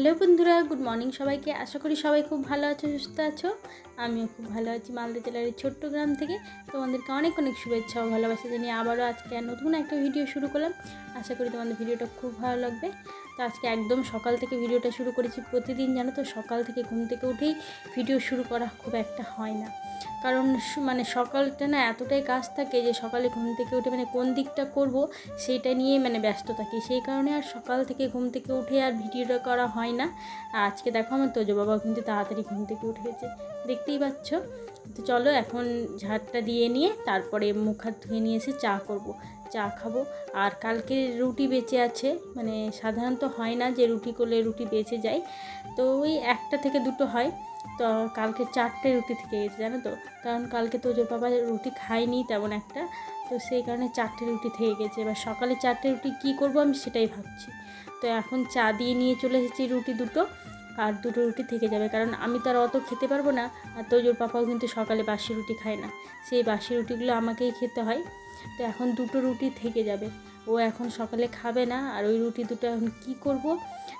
Hello বন্ধুরা, good morning সবাইকে। আশা করি সবাই খুব ভালো আছো, সুস্থ আছো। আমিও খুব ভালো আছি মালদা জেলার এই ছোট্ট গ্রাম থেকে। তোমাদেরকে অনেক অনেক শুভেচ্ছা ও ভালোবাসা জানিয়ে আবারও আজকে নতুন একটা ভিডিও শুরু করলাম। আশা করি তোমাদের ভিডিওটা খুব ভালো লাগবে। তো আজকে একদম সকাল থেকে ভিডিওটা শুরু করেছি প্রতিদিন, জানো তো? সকাল থেকে ঘুম থেকে উঠেই ভিডিও শুরু করা খুব একটা হয় না। কারণ মানে সকালটা না এতটাই কাজ থাকে যে সকালে ঘুম থেকে উঠে মানে কোন দিকটা করব সেইটা নিয়ে মানে ব্যস্ত থাকি। সেই কারণে আর সকাল থেকে ঘুম থেকে উঠে আর ভিডিওটা করা হয় না। আজকে দেখো আমার তোজো বাবা কিন্তু তাড়াতাড়ি ঘুম থেকে উঠে গেছে। দেখতেই পাচ্ছ? তো চলো এখন ঝাড়টা দিয়ে নিয়ে তারপরে মুখ হাত ধুয়ে নিয়ে এসে চা করব। চা খাব। আর কালকে রুটি বেঁচে আছে। মানে সাধারণত হয় না যে রুটি করলে রুটি বেঁচে যায়। তো ওই একটা থেকে দুটো হয়। তো কালকে চারটে রুটি থেকে গেছে, জানো তো? কারণ কালকে তো তোজোর বাবা রুটি খায়নি তেমন একটা। তো সেই কারণে চারটে রুটি থেকে গেছে। এবার সকালে চারটে রুটি কী করব আমি সেটাই ভাবছি। তো এখন চা দিয়ে নিয়ে চলে এসেছি রুটি দুটো, আর দুটো রুটি থেকে যাবে। কারণ আমি তো আর অত খেতে পারব না, আর তোজোর পাপাও কিন্তু সকালে বাসি রুটি খায় না। সেই বাসি রুটিগুলো আমাকেই খেতে হয়। তো এখন দুটো রুটি থেকে যাবে। ও এখন সকালে খাবে না, আর ওই রুটি দুটো এখন কী করব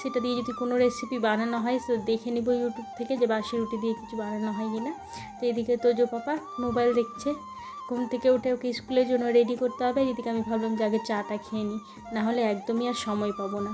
সেটা দিয়ে যদি কোনো রেসিপি বানানো হয়, তো দেখে নিব ইউটিউব থেকে যে বাসি রুটি দিয়ে কিছু বানানো হয় কি না তো এদিকে তোজো পাপা মোবাইল দেখছে, ঘুম থেকে উঠে ওকে স্কুলের জন্য রেডি করতে হবে, এদিকে আমি ভাবলাম যে আগে চাটা খেয়ে নিই নাহলে একদমই আর সময় পাবো না।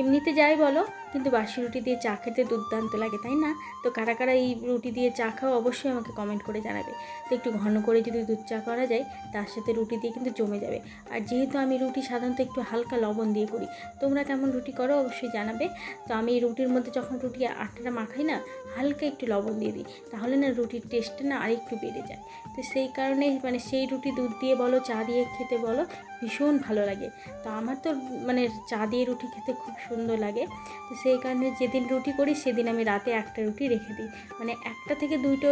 এমনিতে যাই বলো, কিন্তু বাসি রুটি দিয়ে চা খেতে দুর্দান্ত লাগে, তাই না? তো কারা কারা এই রুটি দিয়ে চা খাও অবশ্যই আমাকে কমেন্ট করে জানাবে। তো একটু ঘন করে যদি দুধ চা করা যায়, তার সাথে রুটি দিয়ে কিন্তু জমে যাবে। আর যেহেতু আমি রুটি সাধারণত একটু হালকা লবণ দিয়ে করি, তোমরা কেমন রুটি করো অবশ্যই জানাবে। তো আমি রুটির মধ্যে যখন রুটি আটাটা মাখাই না, হালকা একটু লবণ দিয়ে দিই, তাহলে না রুটির টেস্টটা না আরেকটু বেড়ে যায়। তো সেই কারণে মানে সেই রুটি দুধ দিয়ে বলো, চা দিয়ে খেতে বলো, ভীষণ ভালো লাগে। তো আমার তো মানে চা দিয়ে রুটি খেতে খুব সুন্দর লাগে। তো সেই কারণে যেদিন রুটি করি, সেদিন আমি রাতে একটা রুটি রেখে দিই। মানে একটা থেকে দুটো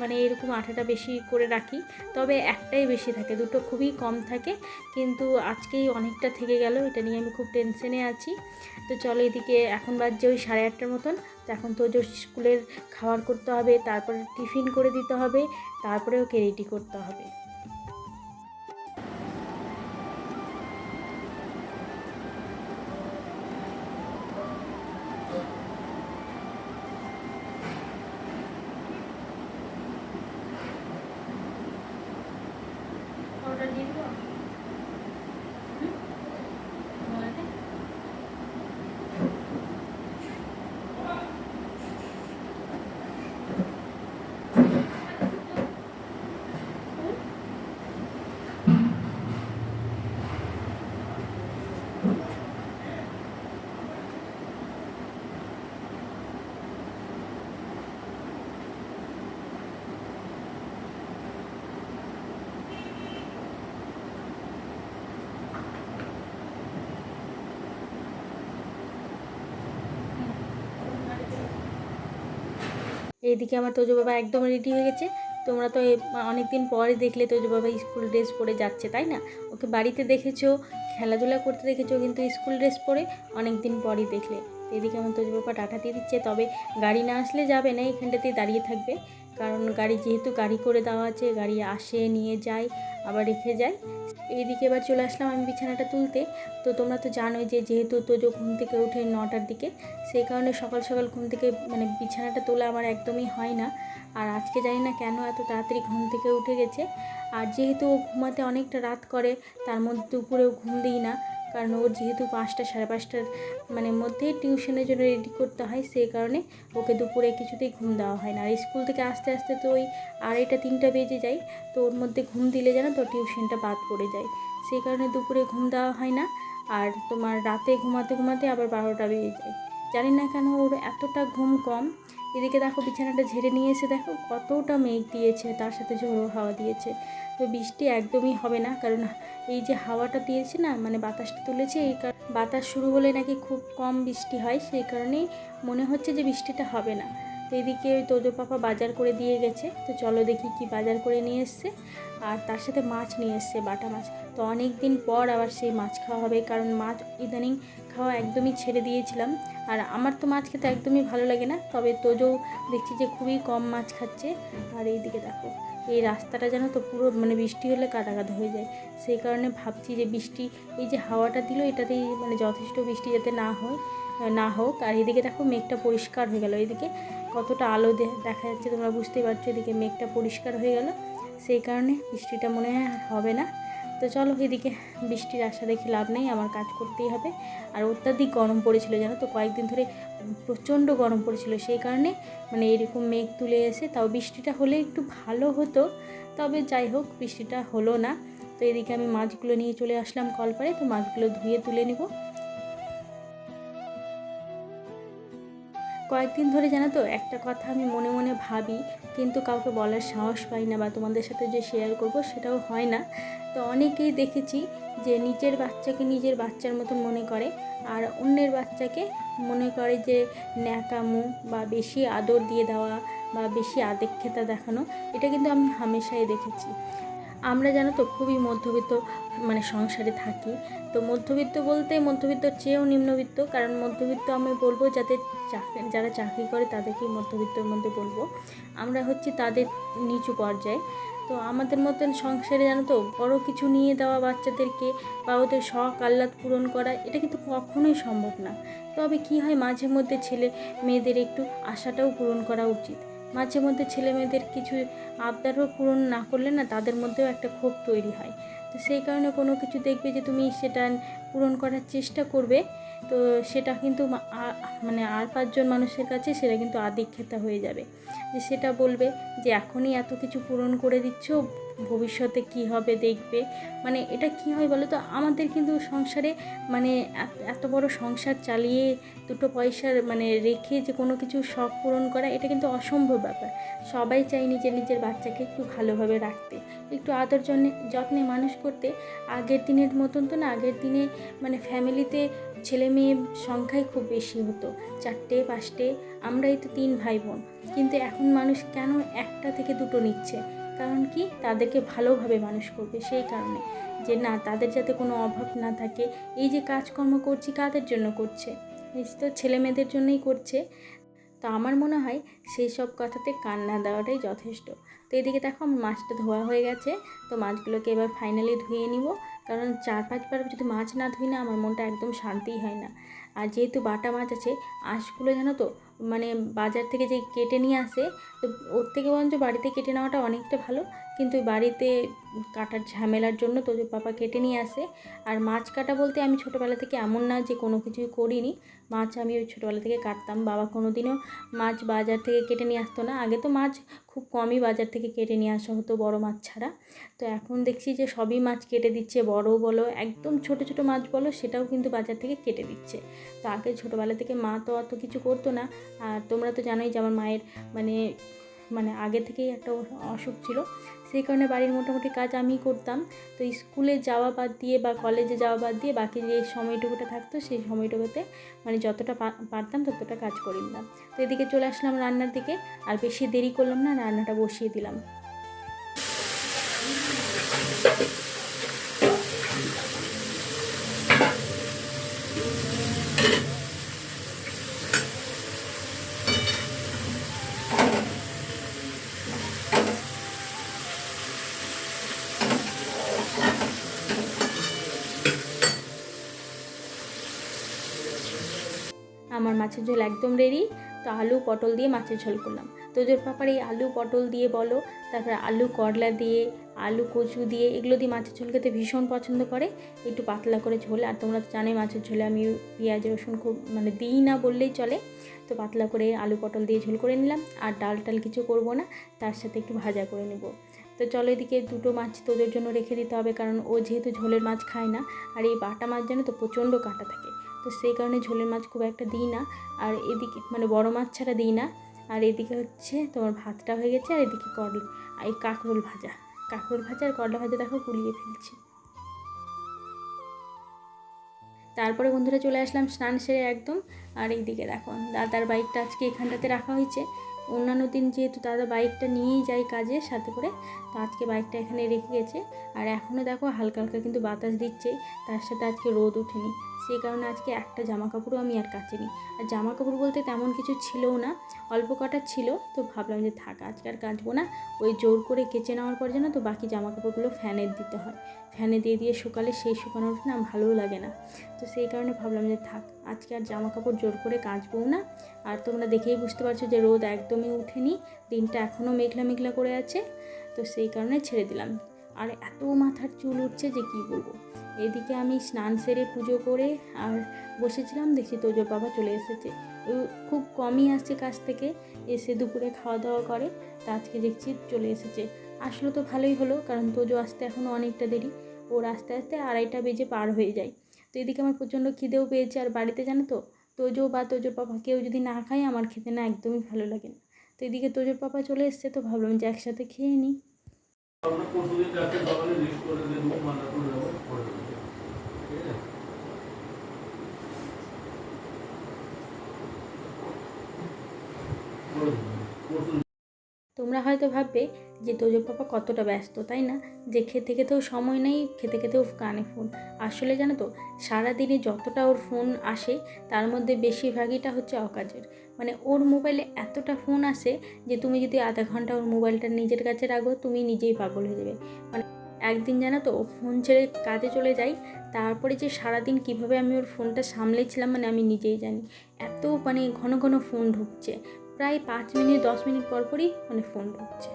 মানে এরকম আঠাটা বেশি করে রাখি, তবে একটাই বেশি থাকে। দুটো খুবই কম থাকে, কিন্তু আজকেই অনেকটা থেকে গেল। এটা নিয়ে আমি খুব টেনশনে আছি। তো চলো এদিকে এখন বাজছে ওই সাড়ে আটটার মতন। তো এখন তো যে স্কুলের খাবার করতে হবে, তারপরে টিফিন করে দিতে হবে, তারপরে ওকে রেডি করতে হবে অর্ডার দিয়ে দেবো এইদিকে আমার তোজো বাবা একদম রেডি হয়ে গেছে। তোমরা তো অনেক দিন পরে দেখলে তোজো বাবা স্কুল ড্রেস পরে যাচ্ছে, তাই না? ওকে বাড়িতে দেখেছ, খেলাধুলা করতে দেখেছ, কিন্তু স্কুল ড্রেস পরে অনেক দিন পরই দেখলে। এদিকে আমার তোজো বাবা টাটা দিয়ে দিচ্ছে, তবে গাড়ি না আসলে যাবে না, এখানটাতেই দাঁড়িয়ে থাকবে। কারণ গাড়ি যেহেতু গাড়ি করে দেওয়া আছে, গাড়ি আসে, নিয়ে যায়, আবার রেখে যায়। এইদিকে এবার চলে আসলাম আমি বিছানাটা তুলতে। তো তোমরা তো জানোই যে যেহেতু তোজো ঘুম থেকে উঠে নটার দিকে, সেই কারণে সকাল সকাল ঘুম থেকে মানে বিছানাটা তোলা আমার একদমই হয় না। আর আজকে জানি না কেন এত তাড়াতাড়ি ঘুম থেকে উঠে গেছে। আর যেহেতু ও ঘুমাতে অনেকটা রাত করে, তার মধ্যে দুপুরেও ঘুম দিই না। কারণ ওর যেহেতু পাঁচটা, সাড়ে পাঁচটার মানে মধ্যেই টিউশনের জন্য রেডি করতে হয় সেই কারণে ওকে দুপুরে কিছুতেই ঘুম দেওয়া হয় না। আর স্কুল থেকে আস্তে আস্তে তো ওই আড়াইটা, তিনটা বেজে যায়, তো ওর মধ্যে ঘুম দিলে যেন তো টিউশনটা বাদ পড়ে যায়। সেই কারণে দুপুরে ঘুম দেওয়া হয় না, আর তোমার রাতে ঘুমাতে ঘুমাতে আবার বারোটা বেজে যায়। জানি না কেন ওর এতটা ঘুম কম এদিকে দেখো বিছানাটা ঝেড়ে নিয়ে এসে দেখো কতটা মেঘ দিয়েছে, তার সাথে ঝোড়ো হাওয়া দিয়েছে। তো বৃষ্টি একদমই হবে না, কারণ এই যে হাওয়াটা দিয়েছে না মানে বাতাসটা তুলেছে, এই কার- বাতাস শুরু হলে নাকি খুব কম বৃষ্টি হয়, সেই কারণেই মনে হচ্ছে যে বৃষ্টিটা হবে না। তো এদিকে ওই তোজো পাপা বাজার করে দিয়ে গেছে, তো চলো দেখি কি বাজার করে নিয়ে এসছে। আর তার সাথে মাছ নিয়ে এসছে, বাটা মাছ। তো অনেক দিন পর আবার সেই মাছ খাওয়া হবে, কারণ মাছ ইদানিং খাওয়া একদমই ছেড়ে দিয়েছিলাম। আর আমার তো মাছ খেতে একদমই ভালো লাগে না, তবে তোজো দেখছি যে খুবই কম মাছ খাচ্ছে। আর এইদিকে দেখো, এই রাস্তাটা যেন তো পুরো মানে বৃষ্টি হলে কাদা কাদা হয়ে যায়। সেই কারণে ভাবছি যে বৃষ্টি, এই যে হাওয়াটা দিল, এটাতেই মানে যথেষ্ট বৃষ্টি যাতে না হয়, না হোক। আর এদিকে দেখো মেঘটা পরিষ্কার হয়ে গেল। এদিকে কতটা আলো দেখা যাচ্ছে, তোমরা বুঝতেই পারছ, এদিকে মেঘটা পরিষ্কার হয়ে গেল। সেই কারণে বৃষ্টিটা মনে হয় হবে না। তো চলো এদিকে বৃষ্টির আশা দেখি লাভ নেই, আমার কাজ করতেই হবে। আর অত্যাধিক গরম পড়েছিল জানো তো? কয়েকদিন ধরে প্রচণ্ড গরম পড়েছিল, সেই কারণে মানে এরকম মেঘ তুলে এসে তাও বৃষ্টিটা হলে একটু ভালো হতো। তবে যাই হোক, বৃষ্টিটা হলো না। তো এদিকে আমি মাছগুলো নিয়ে চলে আসলাম কলপারে তো মাছগুলো ধুয়ে তুলে নিব। কয়েকদিন ধরে জানো তো, একটা কথা আমি মনে মনে ভাবি, কিন্তু কাউকে বলার সাহস পাই না বা তোমাদের সাথে যে শেয়ার করব সেটাও হয় না। তো অনেকেই দেখেছি যে নিজের বাচ্চাকে নিজের বাচ্চার মতন মনে করে, আর অন্যের বাচ্চাকে মনে করে যে ন্যাকামো বা বেশি আদর দিয়ে দেওয়া বা বেশি আদেক্ষেতা দেখানো, এটা কিন্তু আমি হামেশাই দেখেছি। আমরা জানো তো খুবই মধ্যবিত্ত মানে সংসারে থাকি। তো মধ্যবিত্ত বলতে মধ্যবিত্ত চেয়েও নিম্নবিত্ত, কারণ মধ্যবিত্ত আমি বলব যাদের চাকরি যারা চাকরি করে তাদেরকেই মধ্যবিত্তর মধ্যে বলব। আমরা হচ্ছে তাদের নিচু পর্যায়ে। তো আমাদের মতন সংসারে জানো তো বড় কিছু নিয়ে দেওয়া বাচ্চাদেরকে বা ওদের শখ আহ্লাদ পূরণ করা, এটা কিন্তু কখনোই সম্ভব না। তবে কি হয় মাঝে মধ্যে ছেলে মেয়েদের একটু আশাটাও পূরণ করা উচিত। মাঝে মধ্যে ছেলে মেয়েদের কিছু আবদারও পূরণ না করলে না তাদের মধ্যেও একটা ক্ষোভ তৈরি হয়। তো সেই কারণে কোনো কিছু দেখবে যে তুমি সেটা পূরণ করার চেষ্টা করবে। তো সেটা কিন্তু মানে আর পাঁচজন মানুষের কাছে সেটা কিন্তু আদিক্ষেতা হয়ে যাবে। যে সেটা বলবে যে, এখনই এত কিছু পূরণ করে দিচ্ছ, ভবিষ্যতে কি হবে দেখবে। মানে এটা কি হয় বলো তো? আমাদের কিন্তু সংসারে মানে এত- বড় সংসার চালিয়ে দুটো পয়সার মানে রেখে যে কোনো কিছু শখ পূরণ করা, এটা কিন্তু অসম্ভব ব্যাপার। সবাই চায় নিজের নিজের বাচ্চাকে একটু ভালোভাবে রাখতে। একটু আদর যত্নে যত্নে মানুষ করতে। আগের দিনের মতন তো না, আগের দিনে মানে ফ্যামিলিতে ছেলে মেয়ে সংখ্যাই খুব বেশি হতো। চারটে, পাঁচটে, আমরাই তো তিন ভাই বোন কিন্তু এখন মানুষ কেন একটা থেকে দুটো নিচ্ছে? কারণ কি? তাদেরকে ভালোভাবে মানুষ করবে সেই কারণে। যে না, তাদের যাতে কোনো অভাব না থাকে, এই যে কাজকর্ম করছি কাদের জন্য করছে? এই তো ছেলে মেয়েদের জন্যই করছে। তো আমার মনে হয় সেই সব কথাতে কান না দেওয়াটাই যথেষ্ট। তো এদিকে দেখো মাছটা ধোয়া হয়ে গেছে। তো মাছগুলোকে এবার ফাইনালি ধুয়ে নিব। কারণ চার পাঁচবার যদি মাছ না ধুই না, আমার মনটা একদম শান্তিই হয় না। আর যেহেতু বাটা মাছ আছে, আঁশগুলো জানো তো মানে বাজার থেকে যে কেটে নিয়ে আসে, তো ওর থেকে বরঞ্চ বাড়িতে কেটে নেওয়াটা অনেকটা ভালো। কিন্তু বাড়িতে কাটার ঝামেলার জন্য তোদের পাপা কেটে নিয়ে আসে। আর মাছ কাটা বলতে আমি ছোটোবেলা থেকে এমন না যে কোনো কিছুই করিনি। মাছ আমি ওই ছোটোবেলা থেকে কাটতাম। বাবা কোনো দিনও মাছ বাজার থেকে কেটে নিয়ে আসতো না। আগে তো মাছ খুব কমই বাজার থেকে কেটে নিয়ে আসা হতো বড় মাছ ছাড়া। তো এখন দেখছি যে সবই মাছ কেটে দিচ্ছে। বড় বলো, একদম ছোট ছোট মাছ বলো, সেটাও কিন্তু বাজার থেকে কেটে দিচ্ছে। তো আগে ছোটোবেলা থেকে মা তো অত কিছু করতো না। আর তোমরা তো জানোই যে আমার মায়ের মানে মানে আগে থেকেই একটা অসুখ ছিল। সেই কারণে বাড়ির মোটামুটি কাজ আমি করতাম। তো স্কুলে যাওয়া বাদ দিয়ে বা কলেজে যাওয়া বাদ দিয়ে বাকি যে সময়টুকুটা থাকতো সেই সময়টুকুতে মানে যতটা পারতাম ততটা কাজ করি নিলাম তো এদিকে চলে আসলাম রান্নার দিকে, আর বেশি দেরি করলাম না, রান্নাটা বসিয়ে দিলাম। আমার মাছের ঝোল একদম রেডি তো আলু পটল দিয়ে মাছের ঝোল করলাম। তোদের পাপার এই আলু পটল দিয়ে বলো, তারপরে আলু করলা দিয়ে, আলু কচু দিয়ে, এগুলো দিয়ে মাছের ঝোল খেতে ভীষণ পছন্দ করে। একটু পাতলা করে ঝোল, আর তোমরা তো জানোই মাছের ঝোলে আমি পেঁয়াজ, রসুন খুব মানে দিই না বললেই চলে। তো পাতলা করে আলু পটল দিয়ে ঝোল করে নিলাম, আর ডাল টাল কিছু করব না, তার সাথে একটু ভাজা করে নেব। তো চলো এদিকে দুটো মাছ তোদের জন্য রেখে দিতে হবে, কারণ ও যেহেতু ঝোলের মাছ খায় না, আর এই বাটা মাছ জানো তো প্রচণ্ড কাঁটা থাকে। তো সেই কারণে ঝোলের মাছ খুব একটা দিই না। আর এদিকে মানে বড় মাছ ছাড়া দিই না। আর এদিকে হচ্ছে তোমার ভাতটা হয়ে গেছে আর এদিকে করল এই কাঁকরোল ভাজা। কাঁকরোল ভাজা আর করলা ভাজা দেখো গুলিয়ে ফেলছি। তারপরে বন্ধুরা চলে আসলাম স্নান সেরে একদম। আর এইদিকে দেখো দাদার বাইকটা আজকে এখানটাতে রাখা হয়েছে। অন্যান্য দিন যেহেতু দাদা বাইকটা নিয়েই যায় কাজে, সাথে করে, তো আজকে বাইকটা এখানে রেখে গেছে। আর এখনও দেখো হালকা হালকা কিন্তু বাতাস দিচ্ছে, তার সাথে আজকে রোদ ওঠেনি। সেই কারণে আজকে একটা জামা কাপড়ও আমি আর কাচিনি। আর জামা কাপড় বলতে তেমন কিছু ছিলও না, অল্প কটা ছিল, তো ভাবলাম যে থাক, আজকে আর কাচবো না। ওই জোর করে কেচে নেওয়ার পর যেন তো বাকি জামা কাপড়গুলো ফ্যানের দিতে হয়। ফ্যানে দিয়ে দিয়ে শুকালে সেই শুকানোটা না ভালোও লাগে না। তো সেই কারণে ভাবলাম যে থাক, আজকে আর জামা কাপড় জোর করে কাচবও না। আর তোমরা দেখেই বুঝতে পারছ যে রোদ একদমই উঠেনি, দিনটা এখনও মেঘলা মেঘলা করে আছে, তো সেই কারণে ছেড়ে দিলাম। আর এত মাথার চুল উঠছে যে কী বলব? এদিকে আমি স্নান সেরে পুজো করে আর বসেছিলাম, দেখছি তোজোর বাবা চলে এসেছে। খুব কমই আসছে কাছ থেকে, এসে দুপুরে খাওয়া দাওয়া করে, তা আজকে দেখছি চলে এসেছে। আসলে তো ভালোই হলো, কারণ তোজো আসতে এখনও অনেকটা দেরি। ওর আস্তে আস্তে আড়াইটা বেজে পার হয়ে যায়। তো এদিকে আমার প্রচণ্ড খিদেও পেয়েছে আর বাড়িতে জানো তো, তোজো বা তোজোর পাপা কেউ যদি না খায় আমার খেতে না একদমই ভালো লাগে না। তো এদিকে তোজোর পাপা চলে এসছে তো ভাবলাম যে একসাথে খেয়ে নিই আমরা পরশুদিন রাতে সকালে লিস্ট করে দেবো মানা করে দেবো করে দেবো ঠিক আছে করে দেবো পরশু তোমরা হয়তো ভাববে যে তোজো পাপা কতটা ব্যস্ত, তাই না? যে খেতে খেতেও সময় নেই, খেতে খেতেও কানে ফোন আসলে জানো তো, সারাদিনে যতটা ওর ফোন আসে, তার মধ্যে বেশিরভাগইটা হচ্ছে অকাজের। মানে ওর মোবাইলে এতটা ফোন আসে যে তুমি যদি আধা ঘণ্টা ওর মোবাইলটা নিজের কাছে রাখো, তুমি নিজেই পাগল হয়ে যাবে। মানে একদিন জানো তো, ও ফোন ছেড়ে কাজে চলে যাই তারপরে যে সারাদিন কীভাবে আমি ওর ফোনটা সামলেছিলাম মানে আমি নিজেই জানি। এত মানে ঘন ঘন ফোন ঢুকছে। প্রায় পাঁচ মিনিট, দশ মিনিট পর পরই মানে ফোন ঢুকছে।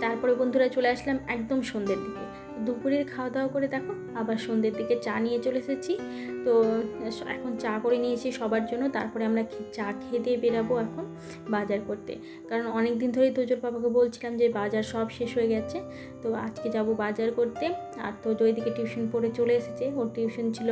তারপরে বন্ধুরা চলে আসলাম একদম সন্ধ্যের দিকে। দুপুরের খাওয়া দাওয়া করে দেখো, আবার সন্ধ্যের দিকে চা নিয়ে চলে এসেছি। তো এখন চা করে নিয়েছি সবার জন্য, তারপরে আমরা চা খেয়ে দিয়ে বেরাবো এখন বাজার করতে। কারণ অনেক দিন ধরেই তোজোর বাবাকে বলছিলাম যে বাজার সব শেষ হয়ে গেছে, তো আজকে যাব বাজার করতে। আর তোজো ওইদিকে টিউশন পড়ে চলে এসেছে, ওর টিউশন ছিল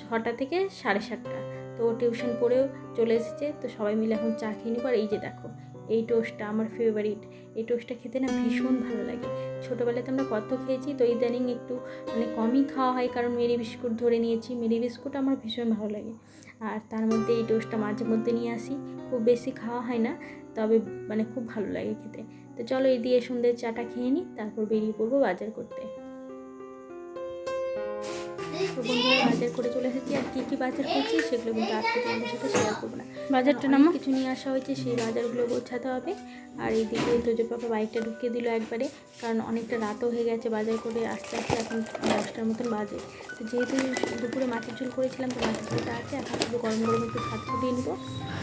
ছটা থেকে সাড়ে সাতটা। তো ও টিউশন পড়েও চলে এসেছে, তো সবাই মিলে এখন চা খেয়ে নিব। আর এই যে দেখো এই টোস্টটা আমার ফেভারিট এই টোস্টটা খেতে না ভীষণ ভালো লাগে। ছোটোবেলায় তো আমরা কত খেয়েছি, তো ইদানিং একটু মানে কমই খাওয়া হয়, কারণ মেরি বিস্কুট ধরে নিয়েছি। মেরি বিস্কুট আমার ভীষণ ভালো লাগে। আর তার মধ্যে এই টোস্টটা মাঝে মধ্যে নিয়ে আসি। খুব বেশি খাওয়া হয় না, তবে মানে খুব ভালো লাগে খেতে। তো চলো এই দিয়ে সন্ধ্যের চাটা খেয়ে নিই তারপর বেরিয়ে পড়ব বাজার করতে। তো বন্ধুরা বাজার করে চলে এসেছি। আর কী কী বাজার করছি সেগুলো কিন্তু আজকে তোমাদের সাথে শেয়ার করব না। বাজারটা নামা। কিছু নিয়ে আসা হয়েছে সেই বাজারগুলো গোছাতে হবে। আর এইদিকে তোজো পাপা বাইকটা ঢুকিয়ে দিল একবারে কারণ অনেকটা রাতও হয়ে গেছে বাজার করে আস্তে আস্তে এখন দশটার মতন বাজে। তো যেহেতু দুপুরে মাছের ঝোল করেছিলাম তো মাছের ঝোলটা আছে এখন শুধু গরম গরম একটু ভাত ফুটিয়ে নেব।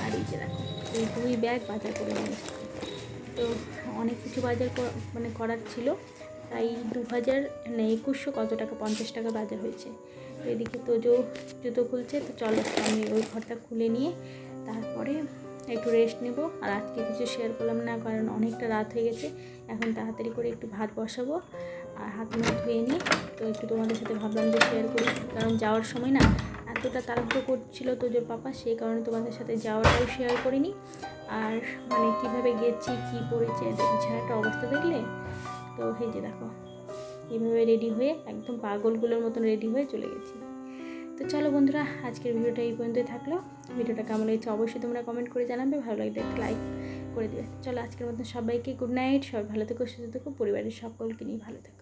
আর এই যে দেখো এই দুই ব্যাগ বাজার করে নিয়ে এসেছি। তো অনেক কিছু বাজার মানে করার ছিল। তাই দু হাজার মানে একুশশো কত টাকা, পঞ্চাশ টাকা বাজার হয়েছে। তো এদিকে তোজো জুতো খুলছে, তো চলো আমি ওই ঘরটা খুলে নিয়ে তারপরে একটু রেস্ট নেব। আর আজকে কিছু শেয়ার করলাম না, কারণ অনেকটা রাত হয়ে গেছে। এখন তাড়াতাড়ি করে একটু ভাত বসাবো আর হাত মুখ ধুয়ে নিই। তো একটু তোমাদের সাথে ভাবলাম যে শেয়ার করি, কারণ যাওয়ার সময় না এতটা তাড়াহুড়ো করছিল তোজোর পাপা সেই কারণে তোমাদের সাথে যাওয়াটাও শেয়ার করিনি। আর মানে কীভাবে গেছি, কী পড়েছে বিছানাটা অবস্থা দেখলে? তো এই যে দেখো, এইভাবে রেডি হয়ে একদম পাগলগুলোর মতন রেডি হয়ে চলে গেছি। তো চলো বন্ধুরা, আজকের ভিডিওটা এই পর্যন্তই থাকল। ভিডিওটা কেমন লেগেছে অবশ্যই তোমরা কমেন্ট করে জানাবে, ভালো লাগলে একটা লাইক করে দেবে। চলো আজকের মতন সবাইকে গুড নাইট সবাই ভালো থেকো, সুস্থ থেকো, পরিবারের সকলকে নিয়ে ভালো থেকো।